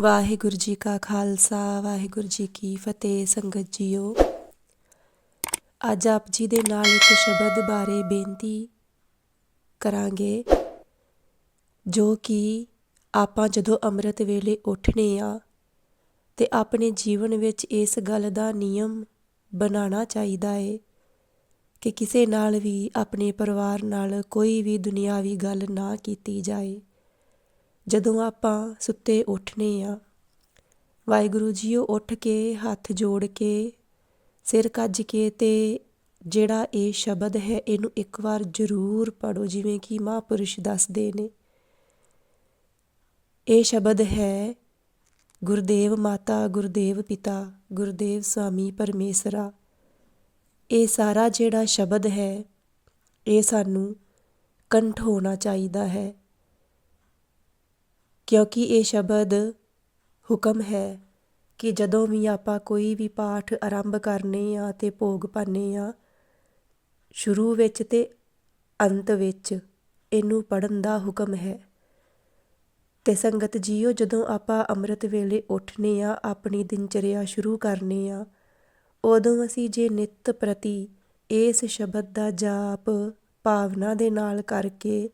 ਵਾਹਿਗੁਰੂ ਜੀ ਕਾ ਖਾਲਸਾ, ਵਾਹਿਗੁਰੂ ਜੀ ਕੀ ਫਤਿਹ ਸੰਗਤ ਜੀਓ। ਅੱਜ ਆਪ ਜੀ ਦੇ ਨਾਲ ਇੱਕ ਸ਼ਬਦ ਬਾਰੇ ਬੇਨਤੀ ਕਰਾਂਗੇ, ਜੋ ਕਿ ਆਪਾਂ ਜਦੋਂ ਅੰਮ੍ਰਿਤ ਵੇਲੇ ਉੱਠਨੇ ਆ, ਤੇ ਆਪਣੇ ਜੀਵਨ ਵਿੱਚ ਇਸ ਗੱਲ ਦਾ ਨਿਯਮ ਬਣਾਉਣਾ ਚਾਹੀਦਾ ਏ ਕਿ ਕਿਸੇ ਨਾਲ ਵੀ, ਆਪਣੇ ਪਰਿਵਾਰ ਨਾਲ ਕੋਈ ਵੀ ਦੁਨਿਆਵੀ ਗੱਲ ਨਾ ਕੀਤੀ ਜਾਏ। ਜਦੋਂ ਆਪਾਂ ਸੁੱਤੇ ਉੱਠਨੇ ਹਾਂ ਵਾਹਿਗੁਰੂ ਜੀਓ ਉੱਠ ਕੇ, ਹੱਥ ਜੋੜ ਕੇ, ਸਿਰ ਕੱਜ ਕੇ ਤੇ ਜਿਹੜਾ ਇਹ ਸ਼ਬਦ ਹੈ, ਇਹਨੂੰ ਇੱਕ ਵਾਰ ਜ਼ਰੂਰ ਪੜੋ ਜਿਵੇਂ ਕਿ ਮਹਾਪੁਰਸ਼ ਦੱਸਦੇ ਨੇ। ਇਹ ਸ਼ਬਦ ਹੈ, ਗੁਰਦੇਵ ਮਾਤਾ, ਗੁਰਦੇਵ ਪਿਤਾ, ਗੁਰਦੇਵ ਸਵਾਮੀ ਪਰਮੇਸ਼ਰਾ। ਇਹ ਸਾਰਾ ਜਿਹੜਾ ਸ਼ਬਦ ਹੈ, ਇਹ ਸਾਨੂੰ ਕੰਠ ਹੋਣਾ ਚਾਹੀਦਾ ਹੈ। ਕਿਉਂਕਿ ਇਹ ਸ਼ਬਦ ਹੁਕਮ ਹੈ ਕਿ ਜਦੋਂ ਵੀ ਆਪਾਂ ਕੋਈ ਵੀ ਪਾਠ ਆਰੰਭ ਕਰਨੇ ਆ ਅਤੇ ਭੋਗ ਪਾਉਂਦੇ ਹਾਂ ਸ਼ੁਰੂ ਵਿੱਚ ਅਤੇ ਅੰਤ ਵਿੱਚ ਇਹਨੂੰ ਪੜਨ ਦਾ ਹੁਕਮ ਹੈ। ਤੇ ਸੰਗਤ ਜੀਓ, ਜਦੋਂ ਆਪਾਂ ਅੰਮ੍ਰਿਤ ਵੇਲੇ ਉੱਠਨੇ ਆ, ਆਪਣੀ ਦਿਨਚਰਿਆ ਸ਼ੁਰੂ ਕਰਨੇ ਆ, ਉਦੋਂ ਅਸੀਂ ਜੇ ਨਿਤ ਪ੍ਰਤੀ ਇਸ ਸ਼ਬਦ ਦਾ ਜਾਪ ਭਾਵਨਾ ਦੇ ਨਾਲ ਕਰਕੇ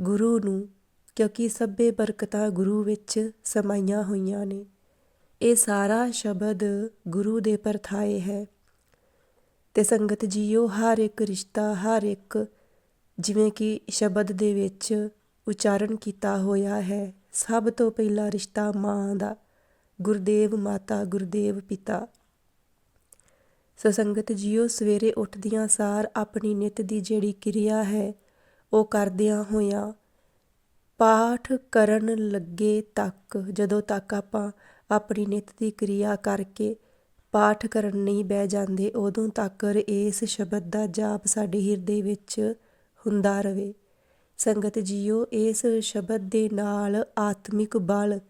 ਗੁਰੂ ਨੂੰ ਕਿਉਂਕਿ ਸਭੇ ਬਰਕਤਾਂ ਗੁਰੂ ਵਿੱਚ ਸਮਾਈਆਂ ਹੋਈਆਂ ਨੇ। ਇਹ ਸਾਰਾ ਸ਼ਬਦ ਗੁਰੂ ਦੇ ਪਰਥਾਏ ਹੈ। ਤੇ ਸੰਗਤ ਜੀਓ, ਹਰ ਇੱਕ ਰਿਸ਼ਤਾ, ਹਰ ਇੱਕ ਜਿਵੇਂ ਕਿ ਸ਼ਬਦ ਦੇ ਵਿੱਚ ਉਚਾਰਨ ਕੀਤਾ ਹੋਇਆ ਹੈ, ਸਭ ਤੋਂ ਪਹਿਲਾ ਰਿਸ਼ਤਾ ਮਾਂ ਦਾ, ਗੁਰਦੇਵ ਮਾਤਾ, ਗੁਰਦੇਵ ਪਿਤਾ। ਸੋ ਸੰਗਤ ਜੀਓ, ਸਵੇਰੇ ਉੱਠਦਿਆਂ ਸਾਰ ਆਪਣੀ ਨਿਤ ਦੀ ਜਿਹੜੀ ਕਿਰਿਆ ਹੈ, ਉਹ ਕਰਦਿਆਂ ਹੋਇਆਂ ਪਾਠ ਕਰਨ ਲੱਗੇ ਤੱਕ, ਜਦੋਂ ਤੱਕ ਆਪਾਂ ਆਪਣੀ ਨਿਤ ਦੀ ਕਿਰਿਆ ਕਰਕੇ ਪਾਠ ਕਰਨ ਨਹੀਂ ਬਹਿ ਜਾਂਦੇ, ਉਦੋਂ ਤੱਕ ਇਸ ਸ਼ਬਦ ਦਾ ਜਾਪ ਸਾਡੇ ਹਿਰਦੇ ਵਿੱਚ ਹੁੰਦਾ ਰਹੇ ਸੰਗਤ ਜੀਓ, ਇਸ ਸ਼ਬਦ ਦੇ ਨਾਲ ਆਤਮਿਕ ਬਲ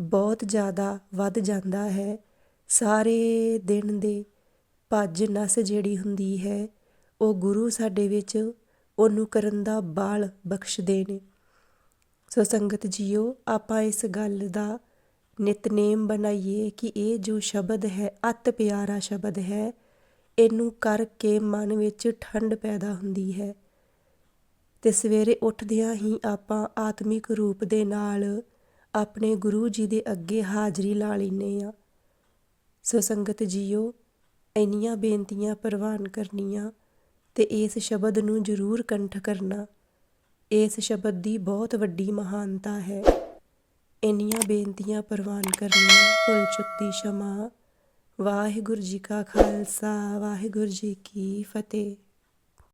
ਬਹੁਤ ਜ਼ਿਆਦਾ ਵੱਧ ਜਾਂਦਾ ਹੈ। ਸਾਰੇ ਦਿਨ ਦੇ ਭੱਜ ਨਸ ਜਿਹੜੀ ਹੁੰਦੀ ਹੈ, ਉਹ ਗੁਰੂ ਸਾਡੇ ਵਿੱਚ ਉਹਨੂੰ ਕਰਨ ਦਾ ਬਲ ਬਖਸ਼ਦੇ ਨੇ। ਸੋ ਸੰਗਤ ਜੀਓ, ਆਪਾਂ ਇਸ ਗੱਲ ਦਾ ਨਿਤਨੇਮ ਬਣਾਈਏ ਕਿ ਇਹ ਜੋ ਸ਼ਬਦ ਹੈ, ਅਤ ਪਿਆਰਾ ਸ਼ਬਦ ਹੈ, ਇਹਨੂੰ ਕਰਕੇ ਮਨ ਵਿੱਚ ਠੰਡ ਪੈਦਾ ਹੁੰਦੀ ਹੈ। ਤੇ ਸਵੇਰੇ ਉੱਠਦਿਆਂ ਹੀ ਆਪਾਂ ਆਤਮਿਕ ਰੂਪ ਦੇ ਨਾਲ ਆਪਣੇ ਗੁਰੂ ਜੀ ਦੇ ਅੱਗੇ ਹਾਜ਼ਰੀ ਲਾ ਲੈਨੇ ਆ ਸੋ ਸੰਗਤ ਜੀਓ, ਇੰਨੀਆਂ ਬੇਨਤੀਆਂ ਪ੍ਰਵਾਨ ਕਰਨੀਆਂ ਤੇ ਇਸ ਸ਼ਬਦ ਨੂੰ ਜ਼ਰੂਰ ਕੰਠ ਕਰਨਾ। ਇਸ ਸ਼ਬਦ ਦੀ ਬਹੁਤ ਵੱਡੀ ਮਹਾਨਤਾ ਹੈ। ਇੰਨੀਆਂ ਬੇਨਤੀਆਂ ਪ੍ਰਵਾਨ ਕਰਨੀਆਂ, ਭੁੱਲ ਚੁੱਕ ਦੀ ਸ਼ਮਾ। ਵਾਹਿਗੁਰੂ ਜੀ ਕਾ ਖਾਲਸਾ, ਵਾਹਿਗੁਰੂ ਜੀ ਕੀ ਫਤਿਹ।